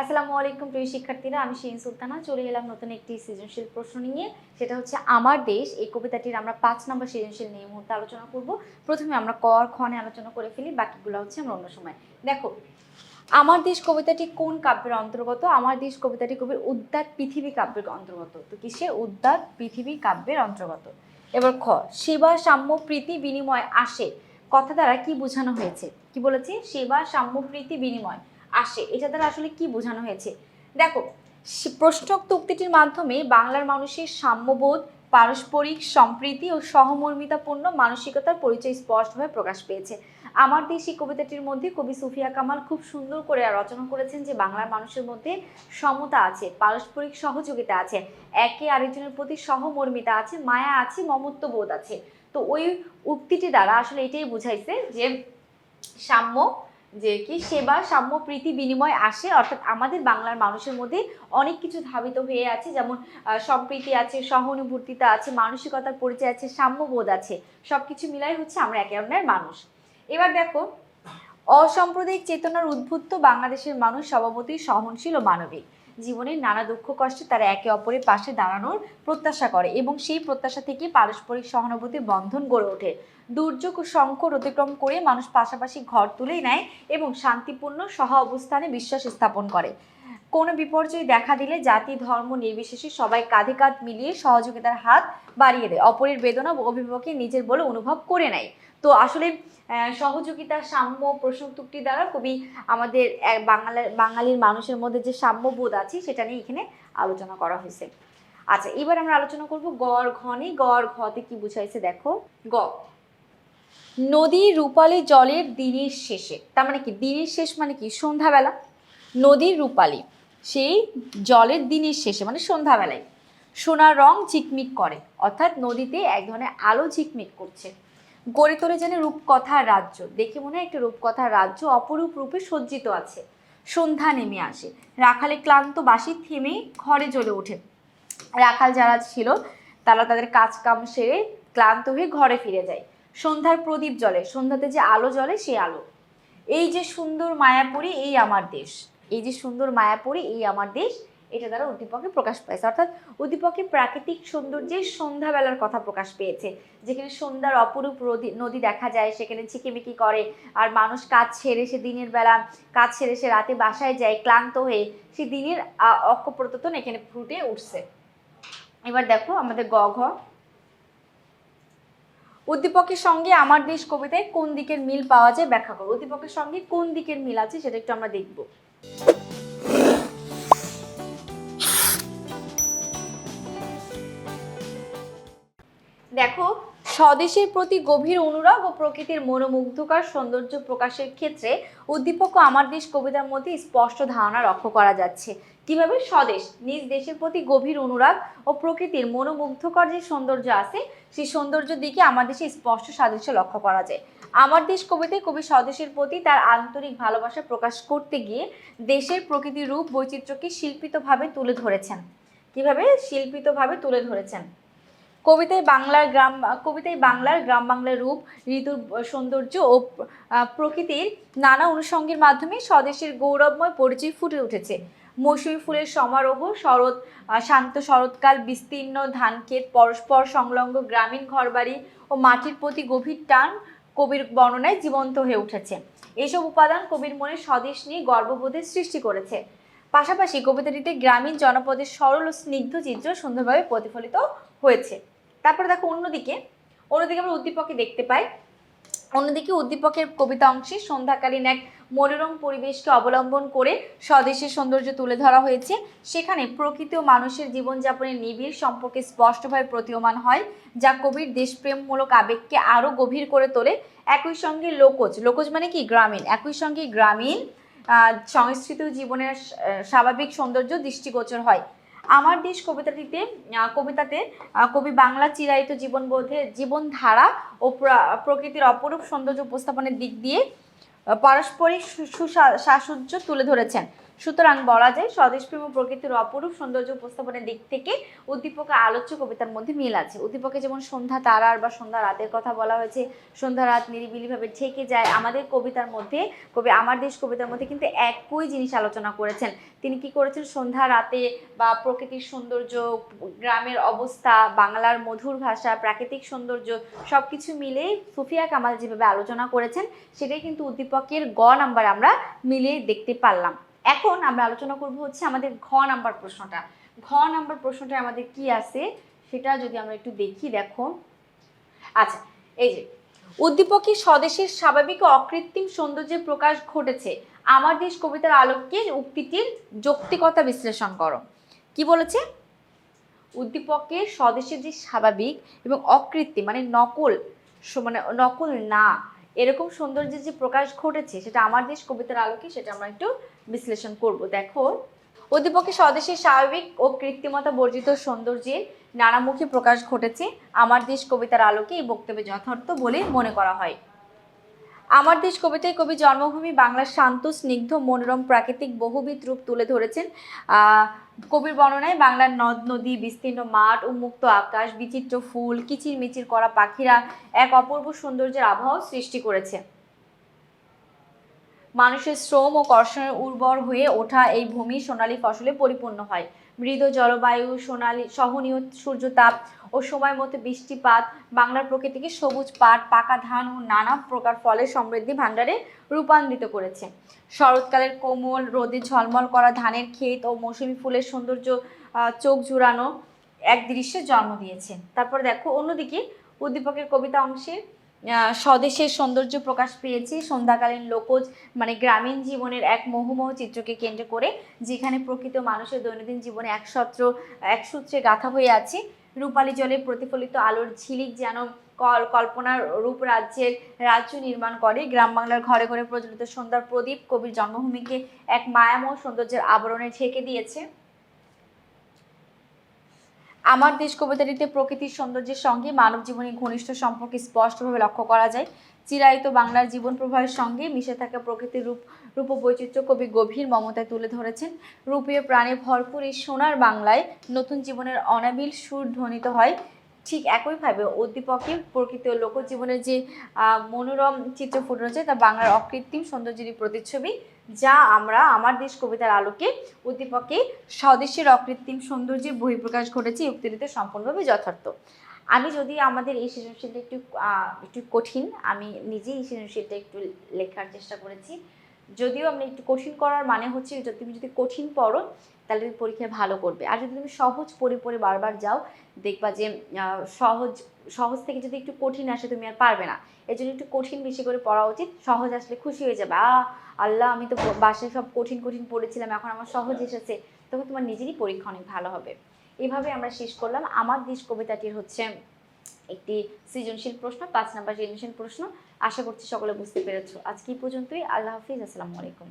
আসসালামু আলাইকুম প্রিয় শিক্ষার্থীরা, আমি শিরিন সুলতানা, চলে এলাম নতুন একটি সৃজনশীল প্রশ্ন নিয়ে। সেটা হচ্ছে, আমার দেশ, এই কবিতাটির আমরা পাঁচ নম্বর সৃজনশীল নিয়ে মুহূর্তে আলোচনা করব। প্রথমে আমরা ক আর খ নিয়ে আলোচনা করে ফেলি, বাকিগুলো হচ্ছে আমরা অন্য সময়। দেখো, আমার দেশ কবিতাটি কোন কাব্যের অন্তর্গত? আমার দেশ কবিতাটি কবির উদ্যাত পৃথিবী কাব্যের অন্তর্গত। তো কিসের? উদ্যাত পৃথিবী কাব্যের অন্তর্গত। এবার খ, সেবা, সাম্য, প্রীতি, বিনিময় আসে। কথা দ্বারা কি বোঝানো হয়েছে? কি বলেছি? সেবা, সাম্য, প্রীতি, বিনিময়। আসে। এটা দ্বারা আসলে কি বোঝানো হয়েছে? দেখো প্রশ্নোক্ত উক্তিটির মাধ্যমে বাংলার মানুষের সাম্যবোধ, পারস্পরিক সম্প্রীতি ও সহমর্মিতাপূর্ণ মানসিকতার পরিচয় স্পষ্টভাবে প্রকাশ পেয়েছে। আমার দেশ এই কবিতাটির মধ্যে কবি সুফিয়া কামাল খুব সুন্দর করে রচনা করেছেন যে বাংলার মানুষের মধ্যে সমতা আছে, পারস্পরিক সহযোগিতা আছে, একে আরেকজনের প্রতি সহমর্মিতা আছে, মায়া আছে, মমত্ববোধ আছে। তো ওই উক্তিটি দ্বারা আসলে এটাই বুঝাইছে যে সাম্য যে কি সেবা, সাম্য, প্রীতি, বিনিময় আসে। অর্থাৎ আমাদের বাংলার মানুষের মধ্যে অনেক কিছু ধাবিত হয়ে আছে। যেমন সম্প্রীতি আছে, সহানুভূতিতা আছে, মানসিকতার পরিচয় আছে, সাম্যবোধ আছে। সব কিছু মিলাই হচ্ছে আমরা একে অন্যের মানুষ। এবার দেখো, অসাম্প্রদায়িক চেতনার উদ্বুদ্ধ বাংলাদেশের মানুষ স্বভাবতই সহনশীল ও মানবিক। জীবনের নানা দুঃখ, কষ্টে তারা একে অপরের পাশে দাঁড়ানোর প্রত্যাশা করে এবং সেই প্রত্যাশা থেকে পারস্পরিক সহানুভূতির বন্ধন গড়ে ওঠে। দুর্যোগ ও সংকট অতিক্রম করে মানুষ পাশাপাশি ঘর তুলে নেয় এবং শান্তিপূর্ণ সহ অবস্থানে বিশ্বাস স্থাপন করে। কোনো বিপর্যয় দেখা দিলে জাতি, ধর্ম নির্বিশেষে সবাই কাঁধে কাঁধ মিলিয়ে সহযোগিতার হাত বাড়িয়ে দেয়। অপরের বেদনা অভিভাবককে নিজের বলে অনুভব করে নেয়। তো আসলে সহযোগিতা, সাম্য প্রশ্নোত্তরটি দ্বারা খুবই আমাদের বাঙালির বাঙালির মানুষের মধ্যে যে সাম্যবোধ আছে, সেটা নিয়ে এখানে আলোচনা করা হয়েছে। আচ্ছা এবার আমরা আলোচনা করব গড় ঘনে, গড় ঘতে কি বুঝাইছে দেখো। গ। নদী রূপালী জলের দিনের শেষে, তার মানে কি? দিনের শেষ মানে কি? সন্ধ্যাবেলা। নদীর রূপালী। সেই জলের দিনের শেষে মানে সন্ধ্যাবেলায় সোনার রং ঝিকমিক করে, অর্থাৎ নদীতে এক ধরনের আলো ঝিকমিক করছে। গড়ে তোলে যেন রূপকথার রাজ্য, দেখে মনে হয় একটা রূপকথার রাজ্য অপরূপ রূপে সজ্জিত আছে। সন্ধ্যা নেমে আসে, রাখালে ক্লান্ত বাসি থেমে ঘরে জ্বলে ওঠে। রাখাল যারা ছিল, তারা তাদের কাজ কাম সেরে ক্লান্ত হয়ে ঘরে ফিরে যায়। সন্ধ্যার প্রদীপ জ্বলে, সন্ধ্যাতে যে আলো জ্বলে, সে আলো। এই যে সুন্দর মায়াপুরী, এই আমার দেশ। এই যে সুন্দর মায়াপুরী এই আমার দেশ এটা দ্বারা উদ্দীপকে প্রকাশ পাইছে। অর্থাৎ উদ্দীপকে প্রাকৃতিক সৌন্দর্যের সন্ধ্যাবেলার কথা প্রকাশ পেয়েছে। যেখানে সন্ধ্যার অপরূপ নদী- দেখা যায় সেখানে ঝিকিমিকি করে আর মানুষ কাজ ছেড়ে সে দিনের বেলা কাজ ছেড়ে সে রাতে বাসায় যায় ক্লান্ত হয়ে সে দিনের আহ, অক্ষপ্রততন এখানে ফুটে উঠছে। এবার দেখো আমাদের গ ঘ। উদ্দীপকের সঙ্গে আমার দেশ কবিতায় কোন দিকের মিল পাওয়া যায় ব্যাখ্যা করো। উদ্দীপকের সঙ্গে কোন দিকের মিল আছে সেটা একটু আমরা দেখব। দেখো, স্বদেশের প্রতি গভীর অনুরাগ ও প্রকৃতির মনোমুগ্ধকর সৌন্দর্য প্রকাশের ক্ষেত্রে উদ্দীপক আমার দেশ কবিতার মধ্যে স্পষ্ট ধারণা লক্ষ্য করা যাচ্ছে। কীভাবে স্বদেশ নিজ দেশের প্রতি গভীর অনুরাগ ও প্রকৃতির মনোমুগ্ধকর যে সৌন্দর্য আছে, সেই সৌন্দর্যের দিকে আমার দেশে স্পষ্ট সাদৃশ্য লক্ষ্য করা যায়। আমার দেশ কবিতায় কবি স্বদেশের প্রতি তার আন্তরিক ভালোবাসা প্রকাশ করতে গিয়ে দেশের প্রকৃতির রূপ বৈচিত্র্যকে শিল্পিতভাবে তুলে ধরেছেন। কীভাবে? শিল্পিতভাবে তুলে ধরেছেন। কবিতায় বাংলার গ্রাম, কবিতায় বাংলার গ্রাম বাংলার রূপ, ঋতুর সৌন্দর্য ও প্রকৃতির নানা অনুষঙ্গের মাধ্যমে স্বদেশের গৌরবময় পরিচয় ফুটে উঠেছে। মৌসুমী ফুলের সমারোহ, শরৎ শান্ত শরৎকাল, বিস্তীর্ণ ধানক্ষেত, পরস্পর সংলগ্ন গ্রামীণ ঘরবাড়ি ও মাটির প্রতি গভীর টান কবির বর্ণনায় জীবন্ত হয়ে উঠেছে। এসব উপাদান কবির মনে স্বদেশ নিয়ে গর্ববোধের সৃষ্টি করেছে। পাশাপাশি কবিতাটিতে গ্রামীণ জনপদের সরল ও স্নিগ্ধ চিত্র সুন্দরভাবে প্রতিফলিত হয়েছে। তারপরে দেখো অন্যদিকে অন্যদিকে আমরা উদ্দীপকে দেখতে পাই। অন্যদিকে উদ্দীপকের কবিতা অংশে সন্ধ্যাকালীন এক মনোরম পরিবেশকে অবলম্বন করে স্বদেশের সৌন্দর্য তুলে ধরা হয়েছে। সেখানে প্রকৃতি ও মানুষের জীবনযাপনের নিবিড় সম্পর্কে স্পষ্টভাবে প্রতীয়মান হয়, যা কবির দেশপ্রেমমূলক আবেগকে আরও গভীর করে তোলে। একই সঙ্গে লোকজ লোকজ মানে কি? গ্রামীণ। একই সঙ্গে গ্রামীণ সংস্কৃত জীবনের স্বাভাবিক সৌন্দর্য দৃষ্টিগোচর হয়। আমার দেশ কবিতাটিতে কবিতাতে কবি বাংলা চিরায়িত জীবনবোধে জীবনধারা ও প্রকৃতির অপরূপ সৌন্দর্য উপস্থাপনের দিক দিয়ে পারস্পরিক সু- সুসা- সাহচর্য তুলে ধরেছেন। সুতরাং বলা যায় স্বদেশপ্রেম প্রকৃতির অপরূপ সৌন্দর্য উপস্থাপনের দিক থেকে উদ্দীপক আলোচ্য কবিতার মধ্যে মিল আছে। উদ্দীপকে যেমন সন্ধ্যা তারার বা সন্ধ্যা রাতের কথা বলা হয়েছে, সন্ধ্যা রাত নিরিবিলিভাবে ঠেকে যায়। আমাদের কবিতার মধ্যে, কবি, আমার দেশ কবিতার মধ্যে কিন্তু একই জিনিস আলোচনা করেছেন। তিনি কি করেছেন? সন্ধ্যা রাতে বা প্রকৃতির সৌন্দর্য, গ্রামের অবস্থা, বাংলার মধুর ভাষা, প্রাকৃতিক সৌন্দর্য সব কিছু মিলে সুফিয়া কামাল যেভাবে আলোচনা করেছেন, সেটাই কিন্তু উদ্দীপকের গ নাম্বার আমরা মিলিয়ে দেখতে পারলাম। এখন আমরা আলোচনা করব হচ্ছে আমাদের ঘ নাম্বার প্রশ্নটা। ঘ নাম্বার প্রশ্নটা আমাদের কি আছে সেটা যদি আমরা একটু দেখি, দেখো। আচ্ছা এই যে, উদ্দীপকে স্বদেশের স্বাভাবিক অকৃত্রিম সৌন্দর্যের প্রকাশ ঘটেছে? আমার দেশ কবিতার আলোকে উক্তিটির যৌক্তিকতা বিশ্লেষণ করো। কি বলেছে? উদ্দীপকে স্বদেশের যে স্বাভাবিক এবং অকৃত্রিম মানে নকল মানে নকল না এরকম সৌন্দর্যের যে প্রকাশ ঘটেছে, সেটা আমার দেশ কবিতার আলোকে সেটা আমরা একটু বিশ্লেষণ করব। দেখো অধিপক্ষে স্বদেশের স্বাভাবিক ও কৃত্রিমতা বর্জিত সৌন্দর্যের নানামুখী প্রকাশ ঘটেছে আমার দেশ কবিতার আলোকে এই বক্তব্যে যথার্থ বলে মনে করা হয়। আমার দেশ কবিতায় কবি জন্মভূমি বাংলার শান্ত, স্নিগ্ধ, মনোরম, প্রাকৃতিক বহুবিধ রূপ তুলে ধরেছেন। কবির বর্ণনায় বাংলার নদ, নদী, বিস্তীর্ণ মাঠ, উন্মুক্ত আকাশ, বিচিত্র ফুল কিচির মিচির করা পাখিরা এক অপূর্ব সৌন্দর্যের আবহাওয়া সৃষ্টি করেছে। মানুষের শ্রম ও কর্ষণের উর্বর হয়ে ওঠা এই ভূমি সোনালী ফসলে পরিপূর্ণ হয়। মৃদু জলবায়ু, সোনালী, সহনীয় সূর্যতাপ ও সময় মতো বৃষ্টিপাত বাংলার প্রকৃতিকে সবুজ পাট, পাকা ধান ও নানা প্রকার ফলের সমৃদ্ধি ভাণ্ডারে রূপান্তরিত করেছে। শরৎকালের কোমল রোদে ঝলমল করা ধানের ক্ষেত ও মৌসুমী ফুলের সৌন্দর্য চোখ জুড়ানো এক দৃশ্যে জন্ম দিয়েছে। তারপর দেখো অন্যদিকে উদ্দীপকের কবিতা অংশে স্বদেশের সৌন্দর্য প্রকাশ পেয়েছে। সন্ধ্যাকালীন লোকজ মানে গ্রামীণ জীবনের এক মোহমোহ চিত্রকে কেন্দ্র করে, যেখানে প্রকৃত মানুষের দৈনন্দিন জীবনে একসত্র এক সূত্রে গাথা হয়ে আছে। রূপালী জলে প্রতিফলিত আলোর ঝিলিক যেন কল, কল্পনার রূপ রাজ্যের রাজ্য নির্মাণ করে। গ্রাম বাংলার ঘরে ঘরে প্রচলিত সন্ধ্যার প্রদীপ কবির জন্মভূমিকে এক মায়াময় সৌন্দর্যের আবরণে ঢেকে দিয়েছে। আমার দেশ কবিতাটিতে প্রকৃতির সৌন্দর্যের সঙ্গে মানব জীবনের ঘনিষ্ঠ সম্পর্ক স্পষ্টভাবে লক্ষ্য করা যায়। চিরায়িত বাংলার জীবন প্রবাহের সঙ্গে মিশে থাকা প্রকৃতির রূপ রূপ বৈচিত্র্য কবি গভীর মমতায় তুলে ধরেছেন। রূপীয় প্রাণে ভরপুর এই সোনার বাংলায় নতুন জীবনের অনাবিল সুর ধ্বনিত হয়। ঠিক একইভাবে উদ্দীপকে প্রকৃতি লোকজীবনের যে মনোরম চিত্র ফুটে রয়েছে তা বাংলার অকৃত্রিম সৌন্দর্যেরই প্রতিচ্ছবি। যা আমরা আমার দেশ কবিতার আলোকে উদ্দীপকে স্বদেশের অকৃত্রিম সৌন্দর্যের বহিঃপ্রকাশ ঘটেছে উক্তিতে সম্পূর্ণভাবে যথার্থ। আমি যদি আমাদের এই সৃজনশীলটা একটু একটু কঠিন, আমি নিজেই এই সৃজনশীলটা একটু লেখার চেষ্টা করেছি। যদিও আমি একটু কঠিন করার মানে হচ্ছে তুমি যদি কঠিন পড়ো তাহলে তুমি পরীক্ষায় ভালো করবে। আর যদি তুমি সহজ পড়ে পড়ে বারবার যাও, দেখবা যে সহজ সহজ থেকে যদি একটু কঠিন আসে, তুমি আর পারবে না। এর জন্য একটু কঠিন বেশি করে পড়া উচিত। সহজ আসলে খুশি হয়ে যাবে। আ আল্লাহ, আমি তো বাসায় সব কঠিন কঠিন পড়েছিলাম, এখন আমার সহজ এসেছে। তখন তোমার নিজেরই পরীক্ষা অনেক ভালো হবে। এভাবে আমরা শেষ করলাম। আমার দেশ কবিতাটির হচ্ছে একটি সৃজনশীল প্রশ্ন, পাঁচ নাম্বার সৃজনশীল প্রশ্ন। আশা করছি সকলে বুঝতে পেরেছ। আজকে পর্যন্তই। আল্লাহ হাফিজ। আসসালামু আলাইকুম।